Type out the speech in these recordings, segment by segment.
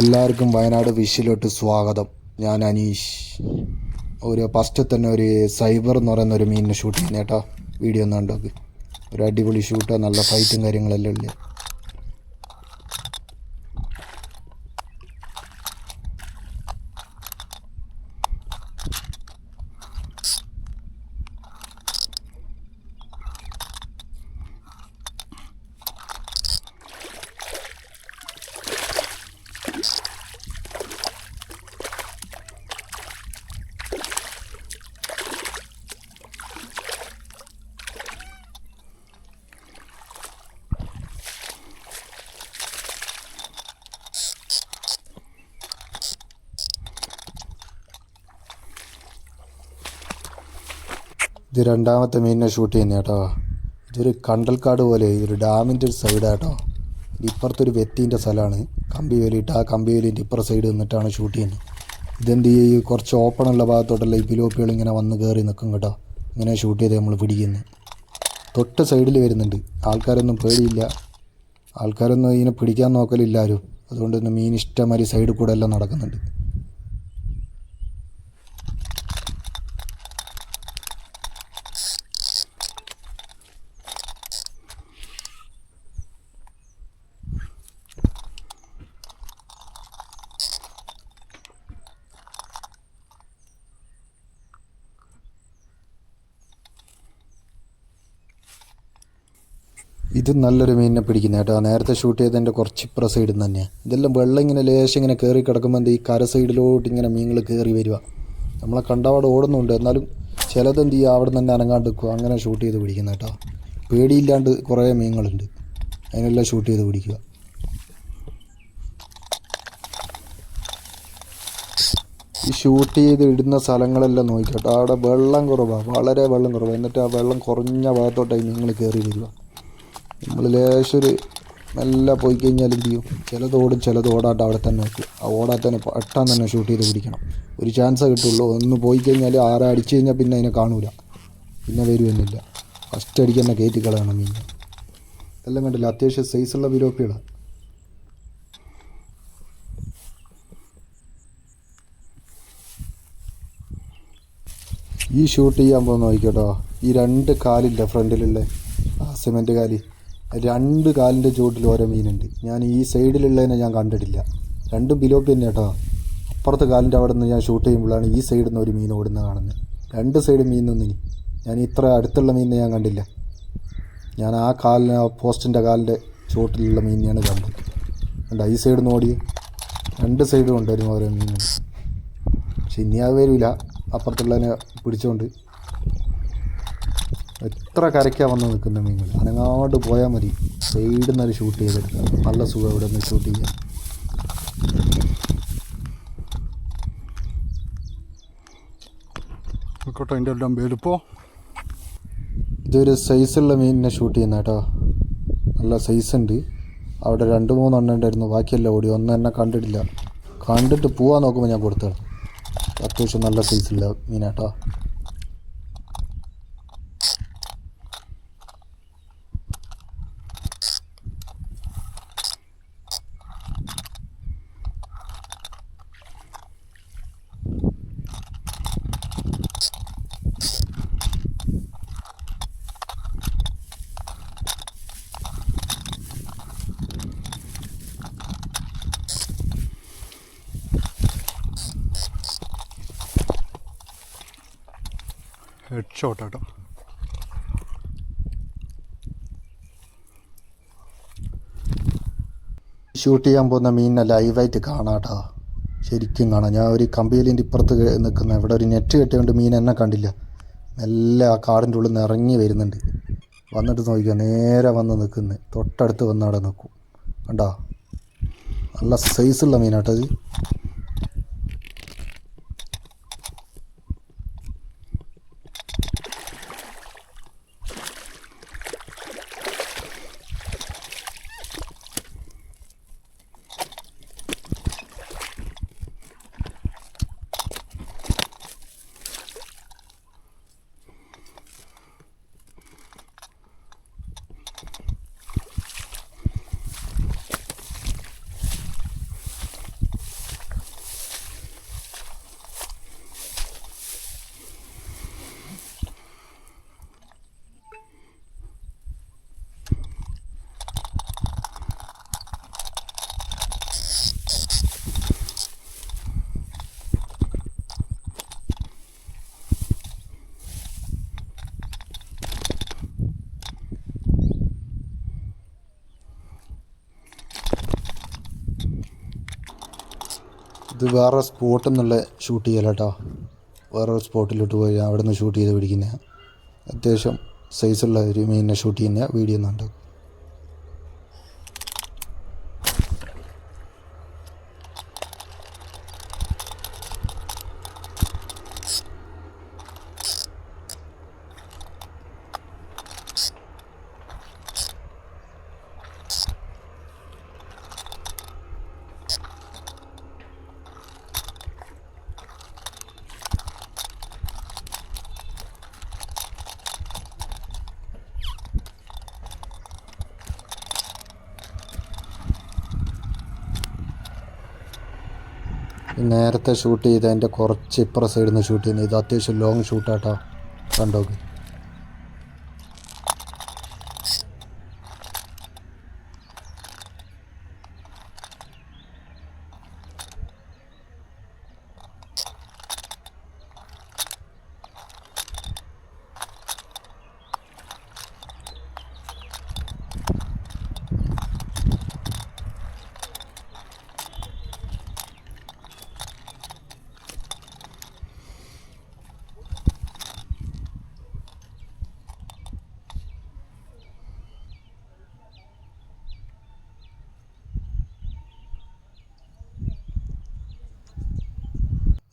എല്ലാവർക്കും വയനാട് വിഷിലോട്ട് സ്വാഗതം. ഞാൻ അനീഷ്. ഒരു ഫസ്റ്റ് തന്നെ ഒരു സൈബർ എന്ന് പറയുന്ന ഒരു മീനിനെ ഷൂട്ട് ചെയ്യുന്ന കേട്ടോ വീഡിയോ ഒന്ന് കണ്ടോക്ക്. ഒരു അടിപൊളി ഷൂട്ട് നല്ല ഫൈറ്റും കാര്യങ്ങളെല്ലാം ഉള്ളത് ഇത് രണ്ടാമത്തെ മീനിനെ ഷൂട്ട് ചെയ്യുന്ന കേട്ടോ ഇതൊരു കണ്ടൽക്കാട് പോലെ ഇതൊരു ഡാമിന്റെ ഒരു സൈഡാട്ടോ ഇപ്പുറത്തൊരു വ്യക്തിന്റെ സ്ഥലമാണ് കമ്പി വേലിയിട്ട് ആ കമ്പി വേലിന്റെ ഇപ്പുറ സൈഡ് നിന്നിട്ടാണ് ഷൂട്ട് ചെയ്യുന്നത്. ഇതെന്ത് ഈ കുറച്ച് ഓപ്പണുള്ള ഭാഗത്തോട്ടല്ല ഈ പിലോപ്പികൾ ഇങ്ങനെ വന്ന് കയറി നിൽക്കും കേട്ടോ. ഇങ്ങനെ ഷൂട്ട് ചെയ്ത് നമ്മൾ പിടിക്കുന്നത് തൊട്ട് സൈഡിൽ വരുന്നുണ്ട്. ആൾക്കാരൊന്നും പേടിയില്ല. ആൾക്കാരൊന്നും ഇതിനെ പിടിക്കാൻ നോക്കലില്ല ആരും. അതുകൊണ്ട് തന്നെ മീൻ ഇഷ്ടമാതിരി സൈഡിൽ കൂടെ എല്ലാം നടക്കുന്നുണ്ട്. ഇത് നല്ലൊരു മീനിനെ പിടിക്കുന്ന കേട്ടോ. നേരത്തെ ഷൂട്ട് ചെയ്തതിന്റെ കുറച്ച് ഇപ്പുറ സൈഡിൽ നിന്ന് തന്നെയാണ് ഇതെല്ലാം വെള്ളം ഇങ്ങനെ ലേശം ഇങ്ങനെ കയറി കിടക്കുമ്പോൾ ഈ കര സൈഡിലോട്ട് ഇങ്ങനെ മീനുകൾ കയറി വരിക. നമ്മളെ കണ്ടപാട് ഓടുന്നുണ്ട്. എന്നാലും ചിലത് എന്ത് ചെയ്യുക? അവിടെ തന്നെ അനങ്ങാണ്ട് നിൽക്കുക. അങ്ങനെ ഷൂട്ട് ചെയ്ത് പിടിക്കുന്ന കേട്ടോ. പേടിയില്ലാണ്ട് കുറേ മീനുകളുണ്ട്. അതിനെല്ലാം ഷൂട്ട് ചെയ്ത് പിടിക്കുക. ഈ ഷൂട്ട് ചെയ്ത് ഇടുന്ന സ്ഥലങ്ങളെല്ലാം നോക്കിക്കോട്ടോ അവിടെ വെള്ളം കുറവാണ് വളരെ വെള്ളം കുറവാണ് എന്നിട്ട് ആ വെള്ളം കുറഞ്ഞ ഭാഗത്തോട്ടായി നിങ്ങൾ കയറി വരിക. നമ്മൾ ലേശം ഒരു മെല്ലെ പോയി കഴിഞ്ഞാൽ എന്ത് ചെയ്യും? ചില തോടും ചില തോടാട്ട് അവിടെ തന്നെ വെക്കും ആ ഓടാത്തന്നെ പെട്ടെന്ന് തന്നെ ഷൂട്ട് ചെയ്ത് പിടിക്കണം. ഒരു ചാൻസേ കിട്ടുള്ളൂ. ഒന്ന് പോയി കഴിഞ്ഞാൽ ആരെ അടിച്ചു കഴിഞ്ഞാൽ പിന്നെ അതിനെ കാണൂല. പിന്നെ വരുമെന്നില്ല ഫസ്റ്റ് അടിക്ക് തന്നെ കയറ്റി കളയണം മീൻ. എല്ലാം കണ്ടില്ല? അത്യാവശ്യം സൈസുള്ള വിരോപ്പിയുടെ ഈ ഷൂട്ട് ചെയ്യാൻ പോകുന്ന നോക്കിക്കോട്ടോ ഈ രണ്ട് കാലില്ല ഫ്രണ്ടിലുള്ള ആ സിമെന്റ് കാൽ. രണ്ട് കാലിന്റെ ചുവട്ടിൽ ഓരോ മീനുണ്ട്. ഞാൻ ഈ സൈഡിലുള്ളതിനെ ഞാൻ കണ്ടിട്ടില്ല. രണ്ടും ബിലോപ്പി തന്നെ കേട്ടോ. അപ്പുറത്തെ കാലിന്റെ അവിടെ നിന്ന് ഞാൻ ഷൂട്ട് ചെയ്യുമ്പോഴാണ് ഈ സൈഡിൽ നിന്ന് ഒരു മീൻ ഓടുന്ന കാണുന്നത്. രണ്ട് സൈഡ് മീൻ നിന്നിനി. ഞാൻ ഇത്ര അടുത്തുള്ള മീനിനെ ഞാൻ കണ്ടില്ല. ഞാൻ ആ കാലിന് ആ പോസ്റ്റിന്റെ കാലിന്റെ ചുവട്ടിലുള്ള മീനിനെയാണ് കണ്ടത്. കണ്ട ഈ സൈഡിൽ നിന്ന് ഓടി രണ്ട് സൈഡും ഉണ്ടായിരുന്നു ഓരോ മീനുണ്ട് പക്ഷെ ഇനി അത് വരില്ല അപ്പുറത്തുള്ളതിനെ പിടിച്ചുകൊണ്ട് എത്ര കരയ്ക്കാ വന്ന് നിൽക്കുന്ന മീനുകൾ? അനങ്ങാണ്ട് പോയാൽ മതി. സൈഡിൽ നിന്ന് ഷൂട്ട് ചെയ്തെടുക്കാം. നല്ല സുഖം ഇവിടെ നിന്ന് ഷൂട്ട് ചെയ്യാം ആയിക്കോട്ടെ അതിന്റെ എല്ലാം വലുപ്പോ. ഇതൊരു സൈസുള്ള മീനിനെ ഷൂട്ട് ചെയ്യുന്ന കേട്ടോ. നല്ല സൈസ് ഉണ്ട്. അവിടെ രണ്ട് മൂന്നെണ്ണം ഉണ്ടായിരുന്നു. ബാക്കിയെല്ലാം ഓടി. ഒന്നും എന്നെ കണ്ടിട്ടില്ല. കണ്ടിട്ട് പോവാൻ നോക്കുമ്പോൾ ഞാൻ കൊടുത്തോളാം അത്യാവശ്യം നല്ല സൈസുള്ള മീനാട്ടോ ഹെഡ് ഷോട്ട് കേട്ടോ ഷൂട്ട് ചെയ്യാൻ പോകുന്ന മീനിനെ ലൈവായിട്ട് കാണാട്ടോ. ശരിക്കും കാണാം. ഞാൻ ഒരു കമ്പിയിലിന്റെ ഇപ്പുറത്ത് നിൽക്കുന്ന ഇവിടെ ഒരു നെറ്റ് കെട്ടിയോണ്ട് മീൻ എന്നെ കണ്ടില്ല. മെല്ലെ ആ കാടിന്റെ ഉള്ളിൽ നിന്ന് ഇറങ്ങി വരുന്നുണ്ട്. വന്നിട്ട് നോക്കിക്കുക നേരെ വന്ന് നിൽക്കുന്നു. തൊട്ടടുത്ത് വന്ന് അവിടെ നിൽക്കും. കണ്ടോ? നല്ല സൈസുള്ള മീനാട്ടോ ഇത് വേറെ സ്പോട്ടിൽ നിന്നുള്ള ഷൂട്ട് ചെയ്യല കേട്ടോ വേറെ സ്പോട്ടിലോട്ട് പോയി അവിടെ നിന്ന് ഷൂട്ട് ചെയ്ത് പിടിക്കുന്ന. അത്യാവശ്യം സൈസുള്ള ഒരു മീനിനെ ഷൂട്ട് ചെയ്യുന്ന വീഡിയോ ഒന്നുണ്ട് നേരത്തെ ഷൂട്ട് ചെയ്ത് അതിന്റെ കുറച്ച് ഇപ്പുറ സൈഡിൽ നിന്ന് ഷൂട്ട് ചെയ്യുന്നത്. ഇത് അത്യാവശ്യം ലോങ് ഷൂട്ടാട്ടോ കണ്ടോക്ക്.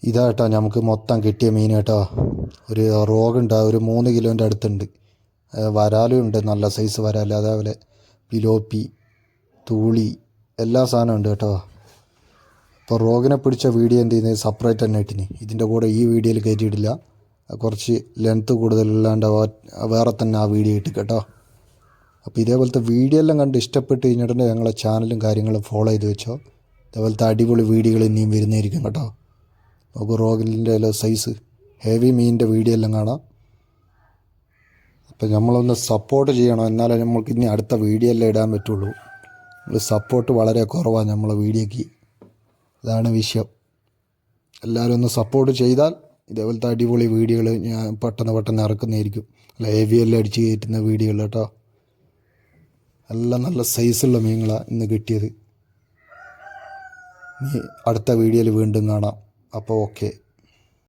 ഇതാ കേട്ടോ നമുക്ക് മൊത്തം കിട്ടിയ മീൻ കേട്ടോ. ഒരു റോഗുണ്ട് ഒരു മൂന്ന് കിലോന്റെ അടുത്തുണ്ട്. വരാലും ഉണ്ട് നല്ല സൈസ് വരാൽ അതേപോലെ പിലോപ്പി തൂളി എല്ലാ സാധനവും ഉണ്ട് കേട്ടോ. അപ്പോൾ റോഗിനെ പിടിച്ച വീഡിയോ എന്ത് ചെയ്യുന്നത്? സെപ്പറേറ്റ് തന്നെ ഇട്ടിന്. ഇതിന്റെ കൂടെ ഈ വീഡിയോയിൽ കയറ്റിയിട്ടില്ല. കുറച്ച് ലെങ്ത്ത് കൂടുതലല്ലാണ്ട് വേറെ തന്നെ ആ വീഡിയോ ഇട്ട് കേട്ടോ. അപ്പോൾ ഇതേപോലത്തെ വീഡിയോ എല്ലാം കണ്ട് ഇഷ്ടപ്പെട്ട് കഴിഞ്ഞിട്ടുണ്ടെങ്കിൽ ഞങ്ങളെ ചാനലും കാര്യങ്ങളും ഫോളോ ചെയ്ത് വെച്ചോ. ഇതേപോലത്തെ അടിപൊളി വീഡിയോകൾ ഇനിയും വരുന്നതായിരിക്കും കേട്ടോ. നമുക്ക് റോഗിലിന്റെ എല്ലാം സൈസ് ഹെവി മീനിന്റെ വീഡിയോ എല്ലാം കാണാം. അപ്പം നമ്മളൊന്ന് സപ്പോർട്ട് ചെയ്യണം. എന്നാലേ നമ്മൾക്ക് ഇനി അടുത്ത വീഡിയോ എല്ലാം ഇടാൻ പറ്റുള്ളൂ. സപ്പോർട്ട് വളരെ കുറവാണ് നമ്മളെ വീഡിയോക്ക് അതാണ് വിഷയം. എല്ലാവരും ഒന്ന് സപ്പോർട്ട് ചെയ്താൽ ഇതേപോലത്തെ അടിപൊളി വീഡിയോകൾ ഞാൻ പെട്ടെന്ന് പെട്ടെന്ന് ഇറക്കുന്നതായിരിക്കും. അല്ല ഹെവി എല്ലാം അടിച്ച് കയറ്റുന്ന വീഡിയോകൾ കേട്ടോ. എല്ലാം നല്ല സൈസുള്ള മീനുകളാണ് ഇന്ന് കിട്ടിയത്. ഇനി അടുത്ത വീഡിയോയിൽ വീണ്ടും കാണാം. അപ്പോൾ ഓക്കെ.